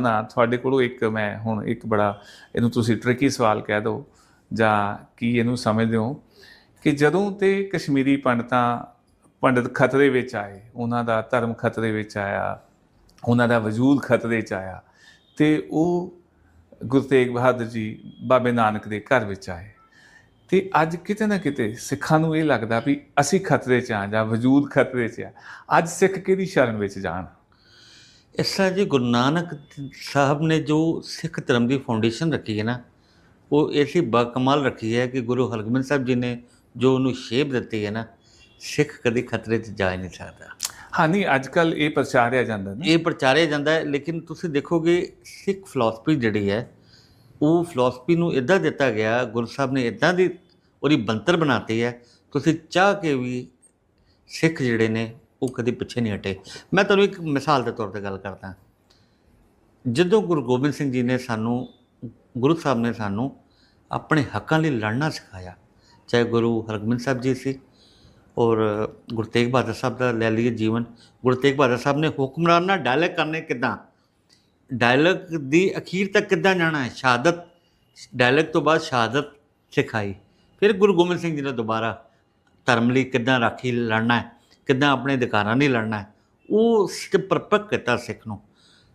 ਨਾ, ਤੁਹਾਡੇ ਕੋਲੋਂ ਇੱਕ ਮੈਂ ਹੁਣ ਇੱਕ ਬੜਾ ਇਹਨੂੰ ਤੁਸੀਂ ਟ੍ਰਿਕੀ ਸਵਾਲ ਕਹਿ ਦਿਓ ਜਾਂ ਕੀ ਇਹਨੂੰ ਸਮਝਦੇ ਹੋ ਕਿ ਜਦੋਂ ਤੇ ਕਸ਼ਮੀਰੀ ਪੰਡਤਾਂ ਪੰਡਤ ਖਤਰੇ ਵਿੱਚ ਆਏ, ਉਹਨਾਂ ਦਾ ਧਰਮ ਖਤਰੇ ਵਿੱਚ ਆਇਆ, ਉਹਨਾਂ ਦਾ ਵਜੂਦ ਖਤਰੇ 'ਚ ਆਇਆ ਤੇ ਉਹ ਗੁਰੂ ਤੇਗ ਬਹਾਦਰ ਜੀ ਬਾਬੇ ਨਾਨਕ ਦੇ ਘਰ ਵਿੱਚ ਆਏ। ਤੇ ਅੱਜ ਕਿਤੇ ਨਾ ਕਿਤੇ ਸਿੱਖਾਂ ਨੂੰ ਇਹ ਲੱਗਦਾ ਵੀ ਅਸੀਂ ਖਤਰੇ 'ਚ ਆ ਜਾਂ ਵਜੂਦ ਖਤਰੇ 'ਚ ਆ, ਅੱਜ ਸਿੱਖ ਕਿਹਦੀ ਸ਼ਰਨ ਵਿੱਚ ਜਾਣ? ਇਸ ਤਰ੍ਹਾਂ ਜੀ ਗੁਰੂ ਨਾਨਕ ਸਾਹਿਬ ਨੇ ਜੋ ਸਿੱਖ ਧਰਮ ਦੀ ਫਾਊਂਡੇਸ਼ਨ ਰੱਖੀ ਹੈ ਨਾ ਉਹ ਐਸੀ ਬਾਕਮਾਲ ਰੱਖੀ ਹੈ ਕਿ ਗੁਰੂ ਹਰਗੋਬਿੰਦ ਸਾਹਿਬ ਜੀ ਨੇ ਜੋ ਉਹਨੂੰ ਸ਼ੇਪ ਦਿੱਤੀ ਹੈ ਨਾ ਸਿੱਖ ਕਦੀ ਖਤਰੇ 'ਚ ਜਾ ਹੀ ਨਹੀਂ ਸਕਦਾ। ਹਾਂ ਨਹੀਂ ਅੱਜ ਕੱਲ ਇਹ ਪ੍ਰਚਾਰਿਆ ਜਾਂਦਾ ਨਾ। ਇਹ ਪ੍ਰਚਾਰਿਆ ਜਾਂਦਾ ਹੈ ਲੇਕਿਨ ਤੁਸੀਂ ਦੇਖੋਗੇ ਸਿੱਖ ਫਿਲਾਸਫੀ ਜਿਹੜੀ ਹੈ ਉਹ ਫਿਲਾਸਫੀ ਨੂੰ ਇਦਾਂ ਦਿੱਤਾ ਗਿਆ ਗੁਰੂ ਸਾਹਿਬ ਨੇ ਇਦਾਂ ਦੀ ਉਹਦੀ ਬੰਤਰ ਬਣਾਤੀ ਹੈ ਤੁਸੀਂ ਚਾਹ ਕੇ ਵੀ ਸਿੱਖ ਜਿਹੜੇ ਨੇ ਉਹ ਕਦੇ ਪਿੱਛੇ ਨਹੀਂ ਹਟੇ। ਮੈਂ ਤੁਹਾਨੂੰ ਇੱਕ ਮਿਸਾਲ ਦੇ ਤੌਰ ਤੇ ਗੱਲ ਕਰਦਾ। ਜਦੋਂ ਗੁਰੂ ਗੋਬਿੰਦ ਸਿੰਘ ਜੀ ਨੇ ਸਾਨੂੰ, ਗੁਰੂ ਸਾਹਿਬ ਨੇ ਸਾਨੂੰ ਆਪਣੇ ਹੱਕਾਂ ਲਈ ਲੜਨਾ ਸਿਖਾਇਆ, ਚਾਹੇ ਗੁਰੂ ਹਰਗੋਬਿੰਦ ਸਾਹਿਬ ਜੀ ਸੀ ਔਰ ਗੁਰੂ ਤੇਗ ਬਹਾਦਰ ਸਾਹਿਬ ਦਾ ਲੈ ਲਈਏ ਜੀਵਨ, ਗੁਰੂ ਤੇਗ ਬਹਾਦਰ ਸਾਹਿਬ ਨੇ ਹੁਕਮਰਾਨ ਨਾਲ ਡਾਇਲੌਗ ਕਰਨੇ ਕਿੱਦਾਂ? ਡਾਇਲੌਗ ਦੀ ਅਖੀਰ ਤੱਕ ਕਿੱਦਾਂ ਜਾਣਾ ਹੈ? ਸ਼ਹਾਦਤ ਡਾਇਲੌਗ ਤੋਂ ਬਾਅਦ ਸ਼ਹਾਦਤ ਸਿਖਾਈ। ਫਿਰ ਗੁਰੂ ਗੋਬਿੰਦ ਸਿੰਘ ਜੀ ਨੇ ਦੁਬਾਰਾ ਧਰਮ ਲਈ ਕਿੱਦਾਂ ਰਾਖੀ ਲੜਨਾ ਹੈ? ਕਿੱਦਾਂ ਆਪਣੇ ਅਧਿਕਾਰਾਂ ਲਈ ਲੜਨਾ ਉਹ ਸਟੈਪ ਪਰਪੱਕ ਕੀਤਾ ਸਿੱਖ ਨੂੰ।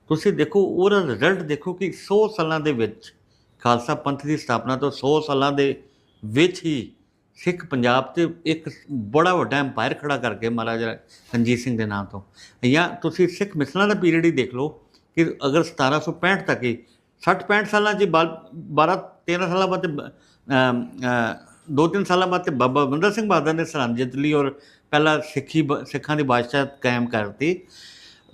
ਤੁਸੀਂ ਦੇਖੋ, ਉਹਦਾ ਰਿਜ਼ਲਟ ਦੇਖੋ ਕਿ 100 ਸਾਲਾਂ ਦੇ ਵਿੱਚ, ਖਾਲਸਾ ਪੰਥ ਦੀ ਸਥਾਪਨਾ ਤੋਂ 100 ਸਾਲਾਂ ਦੇ ਵਿੱਚ ਹੀ ਸਿੱਖ ਪੰਜਾਬ ਤੇ ਇੱਕ ਬੜਾ ਵੱਡਾ ਐਮਪਾਇਰ ਖੜਾ ਕਰਕੇ ਮਹਾਰਾਜਾ ਰਣਜੀਤ ਸਿੰਘ ਦੇ ਨਾਮ ਤੋਂ। ਜਾਂ ਤੁਸੀਂ ਸਿੱਖ ਮਿਸਲਾਂ ਦਾ ਪੀਰੀਅਡ ਹੀ ਦੇਖ ਲਓ ਕਿ ਅਗਰ 1765 ਤੱਕ ਹੀ 60 65 ਸਾਲਾਂ 'ਚ 12 13 ਸਾਲਾਂ ਬਾਅਦ ਤੇ ਦੋ ਤਿੰਨ ਸਾਲਾਂ ਬਾਅਦ ਤੇ ਬਾਬਾ ਬੰਦਾ ਸਿੰਘ ਬਹਾਦਰ ਨੇ ਸਰਹੰਦ ਜਿੱਤ ਲਈ ਔਰ ਪਹਿਲਾ ਸਿੱਖੀ ਬ- ਸਿੱਖਾਂ ਦੀ ਬਾਦਸ਼ਾਹ ਕਾਇਮ ਕਰਤੀ।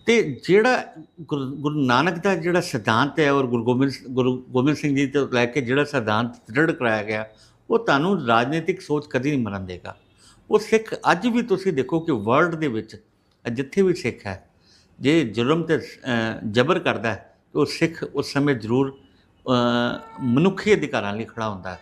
ਤੇ ਜਿਹੜਾ ਗੁਰੂ ਗੁਰੂ ਨਾਨਕ ਦਾ ਜਿਹੜਾ ਸਿਧਾਂਤ ਹੈ ਔਰ ਗੁਰੂ ਗੋਬਿੰਦ ਗੁਰੂ ਗੋਬਿੰਦ ਸਿੰਘ ਜੀ ਤੋਂ ਲੈ ਕੇ ਜਿਹੜਾ ਸਿਧਾਂਤ ਦ੍ਰਿੜ ਕਰਾਇਆ ਗਿਆ, ਉਹ ਤੁਹਾਨੂੰ ਰਾਜਨੀਤਿਕ ਸੋਚ ਕਦੀ ਨਹੀਂ ਮਰਨ ਦੇਗਾ। ਉਹ ਸਿੱਖ ਅੱਜ ਵੀ ਤੁਸੀਂ ਦੇਖੋ ਕਿ ਵਰਲਡ ਦੇ ਵਿੱਚ ਜਿੱਥੇ ਵੀ ਸਿੱਖ ਹੈ, ਜੇ ਜ਼ੁਲਮ ਤੇ ਜਬਰ ਕਰਦਾ ਹੈ ਉਹ ਸਿੱਖ ਉਸ ਸਮੇਂ ਜ਼ਰੂਰ ਮਨੁੱਖੀ ਅਧਿਕਾਰਾਂ ਲਈ ਖੜਾ ਹੁੰਦਾ ਹੈ।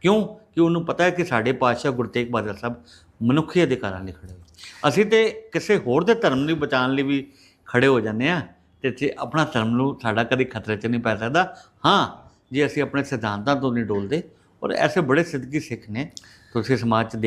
ਕਿਉਂ? ਕਿ ਉਹਨੂੰ ਪਤਾ ਹੈ ਕਿ ਸਾਡੇ ਪਾਤਸ਼ਾਹ ਗੁਰੂ ਤੇਗ ਬਹਾਦਰ ਸਾਹਿਬ ਮਨੁੱਖੀ ਅਧਿਕਾਰਾਂ ਲਈ ਖੜੇ ਹੋਏ। ਅਸੀਂ ਤੇ ਕਿਸੇ ਹੋਰ ਦੇ ਧਰਮ ਨੂੰ ਬਚਾਉਣ ਲਈ ਵੀ ਖੜੇ ਹੋ ਜਾਂਦੇ ਆ ਤੇ ਜੇ ਆਪਣਾ ਧਰਮ ਨੂੰ ਸਾਡਾ ਕਦੇ ਖਤਰੇ 'ਚ ਨਹੀਂ ਪੈ ਸਕਦਾ। ਹਾਂ, ਜੇ ਅਸੀਂ ਆਪਣੇ ਸਿਧਾਂਤਾਂ ਤੋਂ ਨਹੀਂ ਡੋਲਦੇ ਔਰ ਐਸੇ ਬੜੇ ਸਿੱਧਕੀ ਸਿੱਖ ਨੇ, ਤੁਸੀਂ ਸਮਾਜ 'ਚ ਦੇਖ